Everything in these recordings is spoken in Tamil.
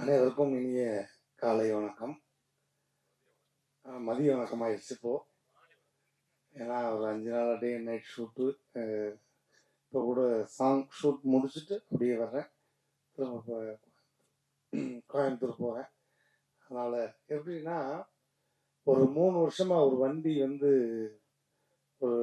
அனைவருக்கும் இனிய காலை வணக்கம். மதிய வணக்கம் ஆயிடுச்சு இப்போ. ஏன்னா ஒரு அஞ்சு நாள் டே நைட் ஷூட்டு இப்போ கூட சாங் ஷூட் முடிச்சுட்டு அப்படியே வர்றேன். திரும்ப இப்போ கோயம்புத்தூர் போகிறேன் அதனால் எப்படின்னா ஒரு மூணு வருஷமாக ஒரு வண்டி வந்து ஒரு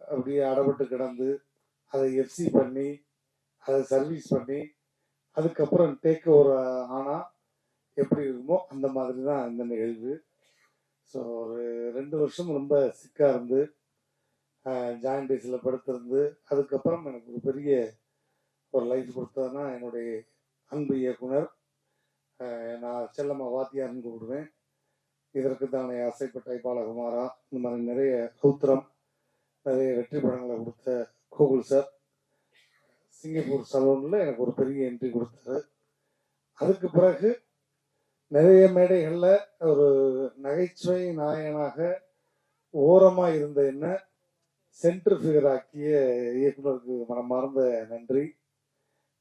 அப்படியே அடப்பட்டு கிடந்து அதை எஃப்சி பண்ணி அதை சர்வீஸ் பண்ணி அதுக்கப்புறம் டேக் ஓவர் ஆனால் எப்படி இருக்குமோ அந்த மாதிரி தான் இந்த நிகழ்வு. ஸோ ஒரு ரெண்டு வருஷம் ரொம்ப சிக்காக இருந்து ஜாயின்டேஸில் படுத்திருந்து அதுக்கப்புறம் எனக்கு ஒரு பெரிய ஒரு லைஃப் கொடுத்ததுன்னா என்னுடைய அன்பு இயக்குனர் நான் செல்லம்மா வாத்தியார்னு கூப்பிடுவேன். இதற்கு தானே ஆசைப்பட்ட பாலகுமாரா இந்த மாதிரி நிறைய சூத்திரம் நிறைய வெற்றி படங்களை கொடுத்த கோகுல் சார். சிங்கப்பூர் சலூனில் எனக்கு ஒரு பெரிய என்ட்ரி கொடுத்தாரு. அதுக்கு பிறகு நிறைய மேடைகளில் ஒரு நகைச்சுவை நாயகனாக ஓரமாக இருந்த என்ன சென்ட்ரு ஃபிகர் ஆக்கிய இயக்குனருக்கு மனமார்ந்த நன்றி.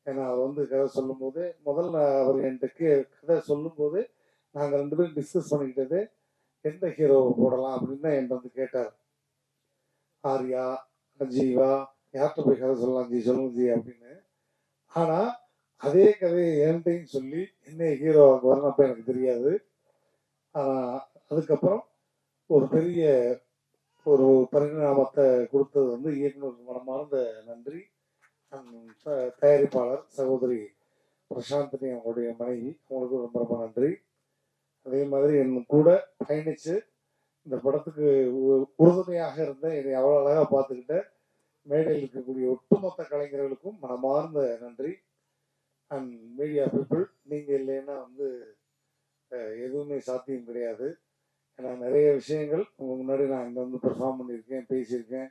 ஏன்னா அவர் வந்து கதை சொல்லும்போது முதல்ல அவர் என்கிட்ட கே கதை சொல்லும்போது நாங்கள் ரெண்டு பேரும் டிஸ்கஸ் பண்ணிக்கிட்டது எந்த ஹீரோவை போடலாம்? அப்படின்னு தான் என்கிட்ட வந்து கேட்டார். ஆர்யா ஜீவா யார்கிட்ட போய் கதை சொல்லலாம் ஜி சொல்லுங்க ஜி அப்படின்னு. ஆனா அதே கதையை என்கிட்டையும் சொல்லி என்ன ஹீரோ வரணும் எனக்கு தெரியாது. அதுக்கப்புறம் ஒரு பெரிய ஒரு பரிணாமத்தை கொடுத்தது வந்து இயக்குனருக்கு மனமார்ந்த நன்றி. த- தயாரிப்பாளர் சகோதரி பிரசாந்தினி அவங்களுடைய மனைவி அவங்களுக்கு ரொம்ப ரொம்ப நன்றி. அதே மாதிரி என் கூட பயணிச்சு இந்த படத்துக்கு உறுதுணையாக இருந்த என்னை அவ்வளோ அழகாக பார்த்துக்கிட்ட மேடையில் இருக்கக்கூடிய ஒட்டுமொத்த கலைஞர்களுக்கும் மனமார்ந்த நன்றி. அண்ட் மீடியா பீப்புள் நீங்கள் இல்லைன்னா வந்து எதுவுமே சாத்தியம் கிடையாது. ஏன்னா நிறைய விஷயங்கள் உங்க முன்னாடி நான் இங்கே வந்து பெர்ஃபார்ம் பண்ணியிருக்கேன் பேசியிருக்கேன்.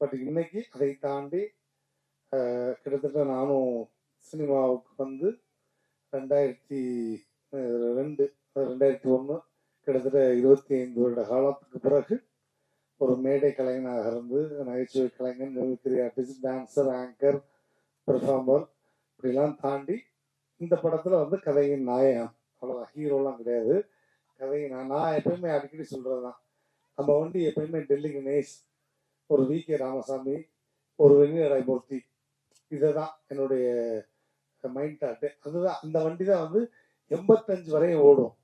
பட் இன்னைக்கு அதை தாண்டி கிட்டத்தட்ட நானும் சினிமாவுக்கு வந்து ரெண்டாயிரத்தி ரெண்டு ரெண்டாயிரத்தி ஒன்று கிட்டத்தட்ட இருபத்தி ஐந்து வருட காலத்துக்கு பிறகு ஒரு மேடை கலைஞனாக இருந்து நகைச்சுவை கலைஞன் mimicry artist dancer anchor performer இப்படிலாம் தாண்டி இந்த படத்தில் வந்து கதையின் நாயகம் அவ்வளோதான் ஹீரோலாம் கிடையாது. கதையின் நான் நான் எப்பயுமே அடிக்கடி சொல்கிறது தான் நம்ம வண்டி எப்பயுமே டெல்லி கணேஷ் ஒரு வி. கே. ராமசாமி ஒரு வெங்கடராயமூர்த்தி இதை தான் என்னுடைய மைண்ட் தாட்டு அதுதான். அந்த வண்டி தான் வந்து எண்பத்தஞ்சு வரையும் ஓடும்.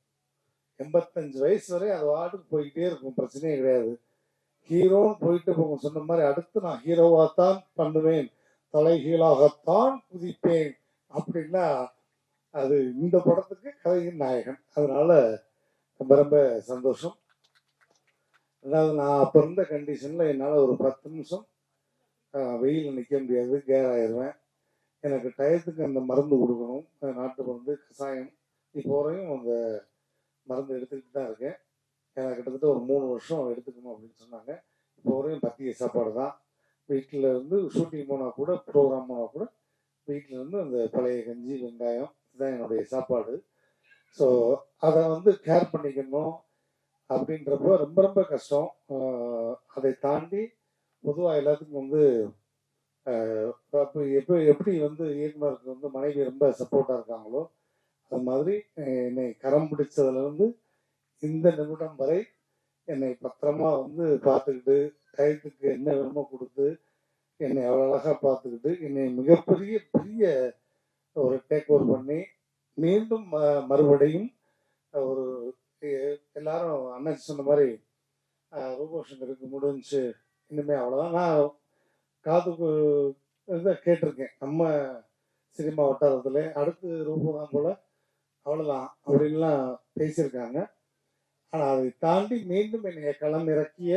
எண்பத்தஞ்சு வயசு வரை அது வாட்டுக்கு போய்கிட்டே இருக்கும். பிரச்சனையே கிடையாது. ஹீரோன்னு போயிட்டு போங்க சொன்ன மாதிரி அடுத்து நான் ஹீரோவாத்தான் பண்ணுவேன். தலைகீழாகத்தான் குதிப்பேன். அப்படின்னா அது இந்த படத்துக்கு கதையின் நாயகன். அதனால ரொம்ப ரொம்ப சந்தோஷம். அதாவது நான் அப்போ இருந்த கண்டிஷனில் என்னால் ஒரு பத்து நிமிஷம் வெயில் நிற்க முடியாது கேர் ஆயிடுவேன் எனக்கு டயத்துக்கு அந்த மருந்து கொடுக்கணும். நாட்டு மருந்து கஷாயம் இப்போ வரையும் அந்த மருந்து எடுத்துக்கிட்டு தான் இருக்கேன். கிட்டத்தட்ட ஒரு மூணு வருஷம் எடுத்துக்கணும் அப்படின்னு சொன்னாங்க. இப்போ வரையும் பத்திய சாப்பாடு தான். வீட்டில் இருந்து ஷூட்டிங் போனால் கூட ப்ரோக்ராம் போனால் கூட வீட்டில் இருந்து அந்த பழைய கஞ்சி வெங்காயம் இதுதான் என்னுடைய சாப்பாடு. ஸோ அதை வந்து கேர் பண்ணிக்கணும் அப்படின்றப்போ ரொம்ப ரொம்ப கஷ்டம். அதை தாண்டி பொதுவாக எல்லாத்துக்கும் வந்து அப்போ எப்போ எப்படி வந்து இயக்குநருக்கு வந்து மனைவி ரொம்ப சப்போர்ட்டாக இருக்காங்களோ அது மாதிரி என்னை கரம் பிடிச்சதுலேருந்து இந்த நிமிடம் வரை என்னை பத்திரமா வந்து பார்த்துக்கிட்டு டயத்துக்கு என்ன வேணுமோ கொடுத்து என்னை அவ்வளோ அழகாக பார்த்துக்கிட்டு என்னை மிகப்பெரிய பெரிய ஒரு டேக் ஓவர் பண்ணி மீண்டும் ம- மறுபடியும் ஒரு எல்லாரும் அண்ணாச்சி சொன்ன மாதிரி ரூபோஷங்கருக்கு முடிஞ்சு. இனிமேல் அவ்வளோதான் நான் காதுக்கு இதை கேட்டிருக்கேன் நம்ம சினிமா வட்டாரத்தில். அடுத்து ரூபம் தான் போல் அவ்வளோதான் அப்படின்லாம் பேசியிருக்காங்க. ஆனால் அதை தாண்டி மீண்டும் என்னை களம் இறக்கிய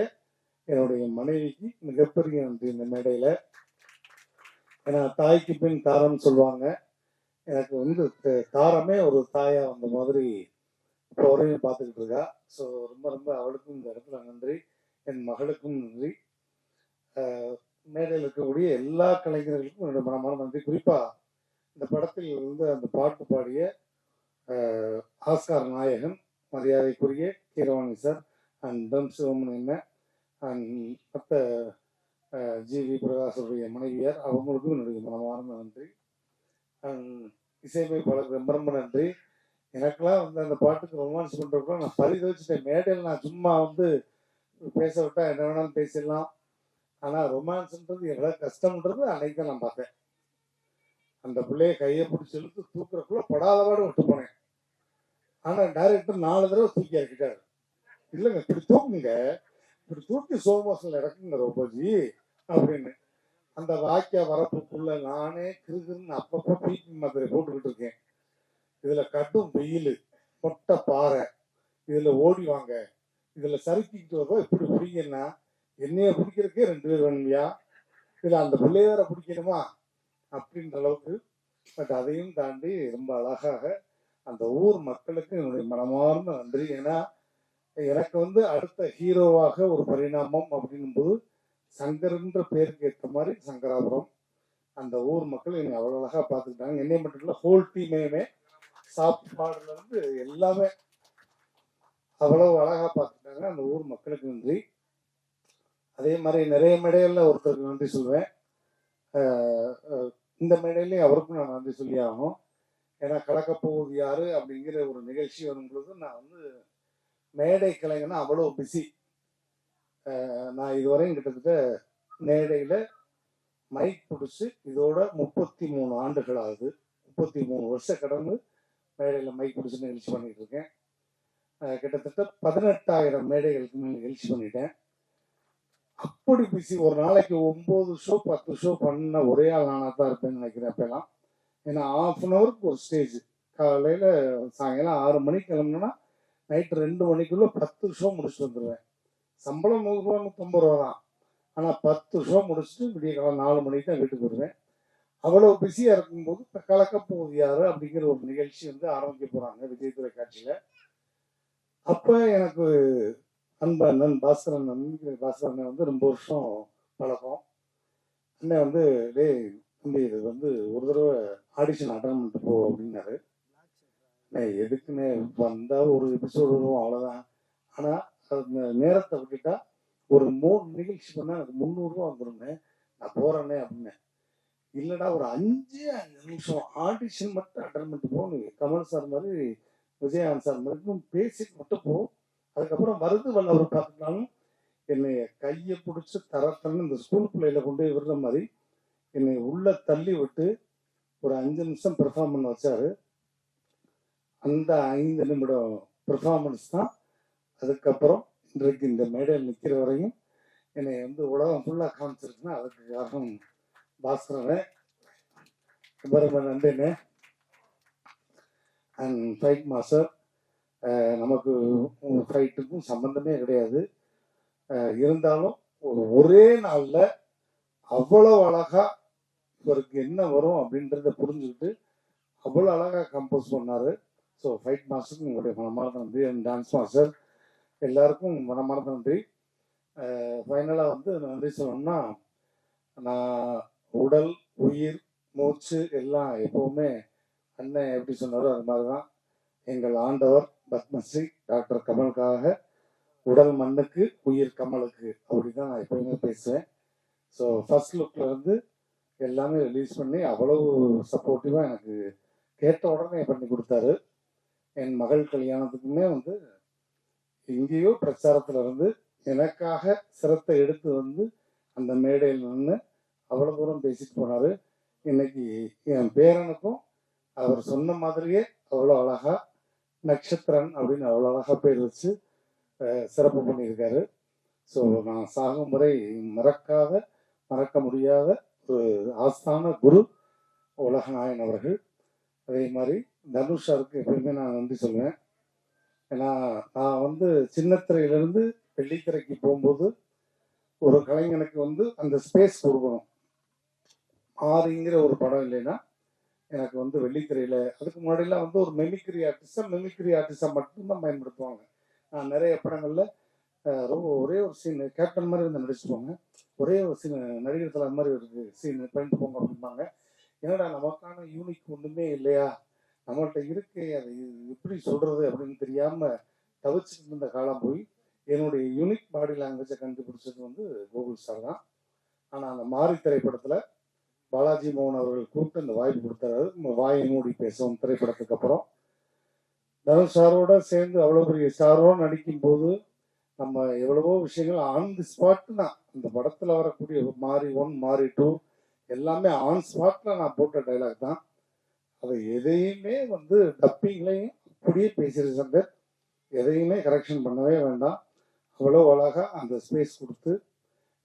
என்னுடைய மனைவிக்கு மிகப்பெரிய நன்றி இந்த மேடையில். ஏன்னா தாய்க்கு பின் தாரம் சொல்லுவாங்க. எனக்கு வந்து தாரமே ஒரு தாயா அந்த மாதிரி இப்போ வரையும் பார்த்துக்கிட்டு இருக்கா. ஸோ ரொம்ப ரொம்ப அவளுக்கும் இந்த இடத்துல நன்றி. என் மகளுக்கும் நன்றி. மேடையில் இருக்கக்கூடிய எல்லா கலைஞர்களுக்கும் என்னுடைய மனமான நன்றி. குறிப்பாக இந்த படத்தில் வந்து அந்த பாட்டு பாடிய ஆஸ்கார் நாயகன் மரியாதைக்குரிய கீரவாணி சார் அண்ட் தம் சிவமன் என்ன அண்ட் மற்ற ஜி. வி. பிரகாஷருடைய மனைவியார் அவங்களுக்கும் என்னுடைய மனமார்ந்த நன்றி. அண்ட் இசையமைப்பாளருக்கு ரொம்ப ரொம்ப நன்றி. எனக்கெல்லாம் வந்து அந்த பாட்டுக்கு ரொமான்ஸ் பண்ணுறப்ப நான் பரிதவிச்சிட்டேன். மேடையில் நான் சும்மா வந்து பேச விட்டா என்ன வேணாலும் பேசிடலாம். ஆனால் ரொமான்ஸ்ன்றது எவ்வளோ கஷ்டம்ன்றது அன்னைக்கு தான் நான் பார்த்தேன். அந்த பிள்ளைய கையை பிடிச்சி இழுத்து தூக்குறக்குள்ள படாத பாடு விட்டு போனேன். ஆனால் டைரக்டர் நாலு தடவை தூக்கி ஆக்கிட்டாரு இல்லைங்க இப்படி தூக்குங்க. இப்படி தூக்கி சோமோசனில் இறக்குங்க ரோபோஜி அப்படின்னு. அந்த வாக்கிய வரப்புக்குள்ள நானே கிருகிருன்னு அப்பப்போ பீப்பி மாதிரி போட்டுக்கிட்டு இருக்கேன். இதுல கடும் வெயில் பொட்டை பாறை. இதுல ஓடி வாங்க. இதுல சறுக்கிக்கிட்டு வரப்போ இப்படி பிடிங்கன்னா என்னைய பிடிக்கிறதுக்கே ரெண்டு பேர் வேணுமையா? இதுல அந்த பிள்ளையார பிடிக்கணுமா? அப்படின்ற அளவுக்கு. பட் அதையும் தாண்டி ரொம்ப அழகாக அந்த ஊர் மக்களுக்கு என்னுடைய மனமார்ந்த நன்றி. ஏன்னா எனக்கு வந்து அடுத்த ஹீரோவாக ஒரு பரிணாமம் அப்படிங்கும்போது சங்கர்ன்ற பேருக்கு ஏற்ற மாதிரி சங்கராபுரம் அந்த ஊர் மக்கள் என்னை அவ்வளோ அழகாக பார்த்துக்கிட்டாங்க. என்னை மட்டும் இல்லை ஹோல் டீமையுமே சாப்பாடுலேருந்து எல்லாமே அவ்வளோ அழகாக பார்த்துட்டாங்க அந்த ஊர் மக்களுக்கு நன்றி. அதே மாதிரி நிறைய மேடையில் ஒருத்தருக்கு நன்றி சொல்வேன். இந்த மேடையிலையும் அவருக்கும் நான் நன்றி சொல்லி ஆகணும். ஏன்னா கலக்கப்போவது யாரு அப்படிங்கிற ஒரு நிகழ்ச்சி வரும் பொழுது நான் வந்து மேடை கலைஞனா அவ்வளோ பிஸி நான் இதுவரையும் கிட்டத்தட்ட மேடையில் மைக் பிடிச்சி இதோட முப்பத்தி மூணு ஆண்டுகள் ஆகுது முப்பத்தி மூணு வருஷ கடந்து மேடையில் மைக் பிடிச்சி நிகழ்ச்சி பண்ணிட்டு இருக்கேன். கிட்டத்தட்ட பதினெட்டாயிரம் மேடைகளுக்கு மேல் நிகழ்ச்சி பண்ணிட்டேன். அப்படி பிஸி ஒரு நாளைக்கு ஒம்பது ஷோ பத்து ஷோ பண்ண ஒரே ஆள் நானாக தான் இருப்பேன்னு நினைக்கிறேன் அப்பெல்லாம். ஏன்னா ஆஃப் அன் ஹவருக்கு ஒரு ஸ்டேஜ் காலையில் சாயங்காலம் ஆறு மணிக்கு கிளம்புனா நைட்டு ரெண்டு மணிக்குள்ளே பத்து ஷோ முடிச்சுட்டு வந்துடுவேன் சம்பளம் நூறுரூவா நூற்றம்பது ரூபா தான். ஆனால் பத்து ஷோ முடிச்சுட்டு விடிய காலம் நாலு மணிக்கு தான் வீட்டுக்கு வருவேன். அவ்வளோ பிஸியாக இருக்கும்போது இப்போ கலக்கப்போகுது யார் அப்படிங்கிற ஒரு நிகழ்ச்சி வந்து ஆரம்பிக்க போகிறாங்க விஜய் தொலைக்காட்சியில். அப்போ எனக்கு அன்பு அண்ணன் பாஸ்கரன் அண்ணன் பாஸ்கரன் அண்ணன் வந்து ரொம்ப வருஷம் பழக்கம். அண்ணன் வந்து டேய் தம்பி இது வந்து ஒரு தடவை ஆடிஷன் அட்டன் பண்ணிட்டு போ அப்படின்னாரு. அண்ணே எதுக்குன்னு வந்தால் ஒரு எபிசோடு வரும் அவ்வளோதான் ஆனால் அந்த நேரத்தை விட்டுட்டா ஒரு மூணு நிகழ்ச்சி பண்ணால் எனக்கு முந்நூறுரூவா வந்துருங்க நான் போகிறேன்னே அப்படின்னேன் இல்லைடா ஒரு அஞ்சு அஞ்சு நிமிஷம் ஆடிஷன் மட்டும் அட்டன் பண்ணிட்டு போ. நீ கமல் சார் மாதிரி விஜயகாந்த் சார் மாதிரிக்கும் பேசிட்டு மட்டும் போ. அதுக்கப்புறம் மருந்து வல்லவர் பார்த்துட்டாலும் என்னை கையை பிடிச்சி தரத்தன்னு இந்த ஸ்கூல் பிள்ளையில கொண்டு போய் விடுற மாதிரி என்னை உள்ள தள்ளி விட்டு ஒரு அஞ்சு நிமிஷம் பெர்ஃபார்ம் பண்ண வச்சாரு. அந்த ஐந்து நிமிடம் பெர்ஃபார்மன்ஸ் தான். அதுக்கப்புறம் இன்றைக்கு இந்த மேடையில் நிற்கிற வரையும் என்னை வந்து உலகம் ஃபுல்லாக காமிச்சிருக்குன்னா அதுக்கு காரணம் பாஸ்கரன். ரொம்ப ரொம்ப நன்றிண்ணே அண்ட் ஃபைட் மாஸ்டர் நமக்கு ஃபைட்டுக்கும் சம்மந்தமே கிடையாது. இருந்தாலும் ஒரு ஒரே நாளில் அவ்வளோ அழகாக இவருக்கு என்ன வரும் அப்படின்றத புரிஞ்சுக்கிட்டு அவ்வளோ அழகாக கம்போஸ் பண்ணாரு. ஸோ ஃபைட் மாஸ்டருக்கு உங்களுடைய மனமார்ந்த நன்றி அண்ட் டான்ஸ் மாஸ்டர் எல்லாருக்கும் மனமார்ந்த நன்றி. ஃபைனலாக வந்து நன்றி சொல்லணும்னா நான் உடல் உயிர் மூச்சு எல்லாம் எப்போவுமே அண்ணன் எப்படி சொன்னாரோ அது மாதிரி தான் எங்கள் ஆண்டவர் பத்மஸ்ரீ டாக்டர் கமலுக்காக உடல் மண்ணுக்கு உயிர் கமலுக்கு அப்படி தான் நான் எப்பவுமே பேசுவேன். ஸோ ஃபர்ஸ்ட் லுக்ல இருந்து எல்லாமே ரிலீஸ் பண்ணி அவ்வளவு சப்போர்ட்டிவாக எனக்கு கேட்ட உடனே பண்ணி கொடுத்தாரு. என் மகள் கல்யாணத்துக்குமே வந்து எங்கேயோ பிரச்சாரத்தில் இருந்து எனக்காக சிரத்தை எடுத்து வந்து அந்த மேடையில் நின்று அவ்வளோ தூரம் பேசிட்டு போனார். இன்னைக்கு என் பேரனுக்கும் அவர் சொன்ன மாதிரியே அவ்வளோ அழகா நட்சத்திரன் அப்படின்னு அவ்வளோ அழகா பேர் வச்சு சிறப்பு பண்ணியிருக்காரு. ஸோ நான் சாகும் முறை மறக்காத மறக்க முடியாத ஆஸ்தான குரு உலகநாயன் அவர்கள். அதே மாதிரி தனுஷாருக்கு எப்பயுமே நான் நன்றி சொல்லுவேன் ஏன்னா நான் வந்து சின்னத்திரையிலிருந்து வெள்ளித்திரைக்கு போகும்போது ஒரு கலைஞனுக்கு வந்து அந்த ஸ்பேஸ் கொடுக்கணும். ஆறுங்கிற ஒரு படம் இல்லைன்னா எனக்கு வந்து வெள்ளித்திரையில அதுக்கு முன்னாடிலாம் வந்து ஒரு மெமிக்ரி ஆர்டிஸ்டா மெமிக்ரி ஆர்டிஸ்டா மட்டும்தான் பயன்படுத்துவாங்க. நான் நிறைய படங்கள்ல ரொம்ப ஒரே ஒரு சீன் கேப்டன் மாதிரி வந்து நடிச்சுப்பாங்க ஒரே ஒரு சீன் நடிகர் தலை மாதிரி ஒரு சீன் பண்ணிட்டு போங்க அப்படிம்பாங்க. என்னடா நமக்கான யூனிக் ஒன்றுமே இல்லையா? நம்மள்கிட்ட இருக்கே அதை எப்படி சொல்றது அப்படின்னு தெரியாம தவிச்சுட்டு இருந்த காலம் போய் என்னுடைய யூனிக் பாடி லாங்குவேஜை கண்டுபிடிச்சது வந்து கோகுல் சார் தான். ஆனால் அந்த மாரி திரைப்படத்தில் பாலாஜி மோகன் அவர்கள் கூப்பிட்டு அந்த வாய்ப்பு கொடுத்தாரு. நம்ம வாயை மூடி பேசுவோம் திரைப்படத்துக்கு அப்புறம். தனுஷ் சாரோட சேர்ந்து அவ்வளோ பெரிய ஸ்டாரோட நடிக்கும் போது நம்ம எவ்வளவோ விஷயங்கள் ஆன் தி ஸ்பாட் தான் இந்த படத்தில் வரக்கூடிய மாறி ஒன் மாறி டூ எல்லாமே ஆன் ஸ்பாட்டில் நான் போட்ட டைலாக் தான். அதை எதையுமே வந்து டப்பிங்லையும் அப்படியே பேசுகிற சங்கர். எதையுமே கரெக்ஷன் பண்ணவே வேண்டாம். அவ்வளோ அழகாக அந்த ஸ்பேஸ் கொடுத்து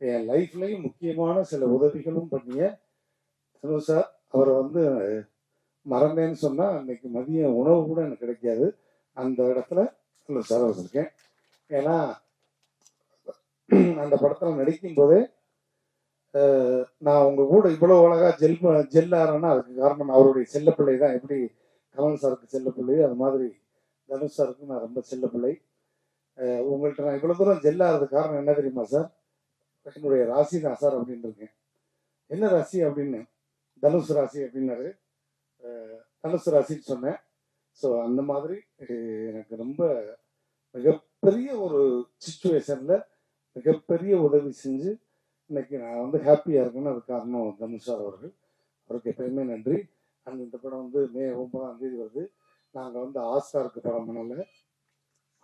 என் லைஃப்லையும் முக்கியமான சில உதவிகளும் பண்ணிய தனு சார் அவரை வந்து மறந்தேன்னு சொன்னால் அன்னைக்கு மதிய உணவு கூட எனக்கு கிடைக்காது. அந்த இடத்துல தனு சார் வந்திருக்கேன். ஏன்னா அந்த படத்தில் நடிக்கும் போது நான் உங்க கூட இவ்வளோ அழகா ஜெல் ஜெல்லாரன்னா அதுக்கு காரணம் அவருடைய செல்லப்பிள்ளை தான். எப்படி கமல் சாருக்கு செல்லப்பிள்ளை அது மாதிரி தனுஷ் சாருக்கு நான் ரொம்ப செல்லப்பிள்ளை. உங்கள்கிட்ட நான் இவ்வளோ தூரம் ஜெல்லாகிறதுக்கு காரணம் என்ன தெரியுமா சார்? என்னுடைய ராசி தான் சார் அப்படின்னு இருக்கேன் என்ன ராசி அப்படின்னு? தனுஷ் ராசி அப்படின்னாரு. தனுஷ் ராசின்னு சொன்னேன். ஸோ அந்த மாதிரி எனக்கு ரொம்ப மிகப்பெரிய ஒரு சுச்சுவேஷனில் மிகப்பெரிய உதவி செஞ்சு இன்னைக்கு நான் வந்து ஹாப்பியாக இருக்கேன்னு அது காரணம் தனுஷ் சார் அவர்கள். அவருக்கு எப்பயுமே நன்றி. அண்ட் இந்த படம் வந்து மே ஒன்பதாம் தேதி வருது. நாங்கள் வந்து ஆஸ்காருக்கு படம் பண்ணல.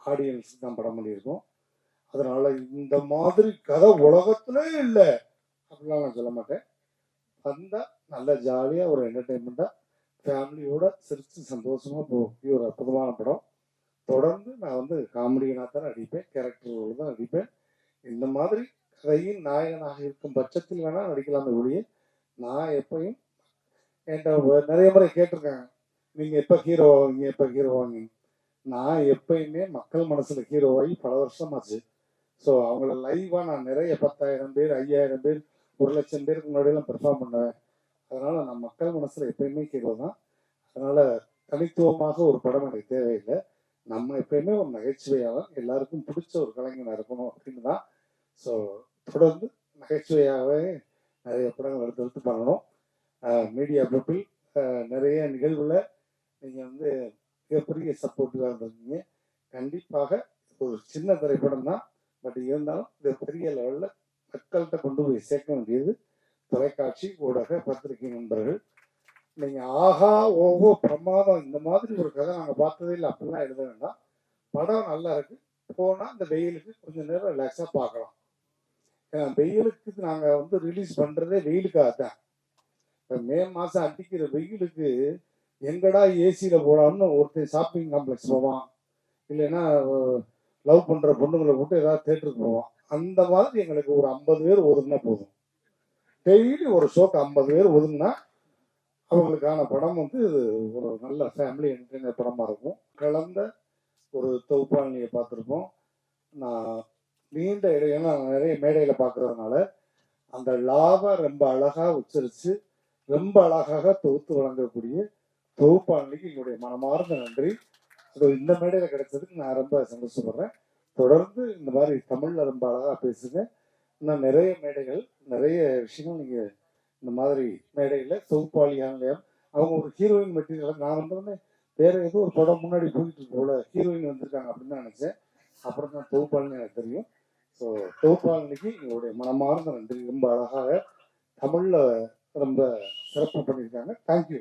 ஆடியன்ஸ் தான் படம் பண்ணியிருக்கோம். அதனால இந்த மாதிரி கதை உலகத்திலே இல்லை அப்படிலாம் நான் சொல்ல மாட்டேன். வந்தால் நல்ல ஜாலியாக ஒரு என்டர்டெயின்மெண்ட்டாக ஃபேமிலியோட சிரித்து சந்தோஷமாக போகக்கூடிய ஒரு அற்புதமான படம். தொடர்ந்து நான் வந்து காமெடியனாக தான் அடிப்பேன் கேரக்டர் தான் அடிப்பேன் இந்த மாதிரி கதையின் நாயகனாக இருக்கும் பட்சத்தில் வேணால் நடிக்கலாமே ஒழிய நான் எப்பயும் என்கிட்ட நிறைய முறை கேட்டிருக்காங்க. நீங்கள் எப்போ ஹீரோ ஆவீங்க எப்போ ஹீரோ ஆவீங்க? நான் எப்பயுமே மக்கள் மனசில் ஹீரோவாகி பல வருஷம் ஆச்சு. ஸோ அவங்கள லைவா நான் நிறைய பத்தாயிரம் பேர் ஐயாயிரம் பேர் ஒரு லட்சம் பேருக்கு முன்னாடியெல்லாம் பெர்ஃபார்ம் பண்ணுவேன். அதனால நான் மக்கள் மனசுல எப்பயுமே ஹீரோ தான். அதனால தனித்துவமாக ஒரு படம் எனக்கு தேவையில்லை. நம்ம எப்பயுமே ஒரு நகைச்சுவையாக எல்லாருக்கும் பிடிச்ச ஒரு கலைஞனாக இருக்கணும் அப்படின்னு தான் ஸோ தொடர்ந்து நகைச்சுவையாகவே நிறைய படங்கள் எடுத்து எடுத்து பண்ணணும். மீடியா பீப்புள் நிறைய நிகழ்வுல நீங்கள் வந்து மிகப்பெரிய சப்போர்ட்டிவாக இருந்திருக்கீங்க. கண்டிப்பாக ஒரு சின்ன திரைப்படம் தான். பட் இருந்தாலும் இது பெரிய லெவலில் மக்கள்கிட்ட கொண்டு போய் சேர்க்க வேண்டியது தொலைக்காட்சி ஊடக பத்திரிகை நண்பர்கள். நீங்கள் ஆஹா ஓஹோ பிரமாதம் இந்த மாதிரி ஒரு கதை நாங்கள் பார்த்ததே இல்லை. அப்படிலாம் எழுத வேண்டாம். படம் நல்லா இருக்கு. போனால் இந்த வெயிலுக்கு கொஞ்சம் நேரம் ரிலாக்ஸாக பார்க்கலாம். வெயிலுக்கு நாங்க வந்து ரிலீஸ் பண்றதே வெயிலுக்காக தான் மே மாசம் அடிக்கிற வெயிலுக்கு எங்கடா ஏசியில போடாம்னு ஒருத்தன் ஷாப்பிங் காம்ப்ளெக்ஸ் போவான். இல்லைன்னா லவ் பண்ற பொண்ணுங்களை போட்டு ஏதாவது தேட்டருக்கு போவான். அந்த மாதிரி எங்களுக்கு ஒரு ஐம்பது பேர் ஒதுங்கினா போதும். டெய்லி ஒரு ஷோக்கு ஐம்பது பேர் ஒதுங்கினா அவங்களுக்கான படம் வந்து ஒரு நல்ல ஃபேமிலி என்டர்டைனர் படமா இருக்கும். கலந்த ஒரு தொகுப்பாளினியை பார்த்துருப்போம் நான் நீண்ட இடையில நான் நிறைய மேடையில பார்க்கறதுனால அந்த லாப ரொம்ப அழகா உச்சரிச்சு ரொம்ப அழகாக தொகுத்து வழங்கக்கூடிய தொகுப்பாளினிக்கு எங்களுடைய மனமார்ந்த நன்றி. அது இந்த மேடையில கிடைச்சதுக்கு நான் ரொம்ப சந்தோஷப்படுறேன். தொடர்ந்து இந்த மாதிரி தமிழ்ல ரொம்ப அழகா பேசுங்க. இன்னும் நிறைய மேடைகள் நிறைய விஷயங்கள் நீங்க இந்த மாதிரி மேடையில தொகுப்பாளியாக அவங்க ஒரு ஹீரோயின் மெட்டீரியல் நான் வந்தோடனே வேற ஏதோ ஒரு படம் முன்னாடி போயிட்டு போல ஹீரோயின் வந்திருக்காங்க அப்படின்னு நினச்சேன் நினைச்சேன். அப்புறம் தான் தொகுப்பாளினி எனக்கு தெரியும். ஸோ தொகுப்பாளினிக்கு எங்களுடைய மனமார்ந்த நன்றி ரொம்ப அழகாக தமிழ்ல ரொம்ப சிறப்பு பண்ணியிருக்காங்க. தேங்க்யூ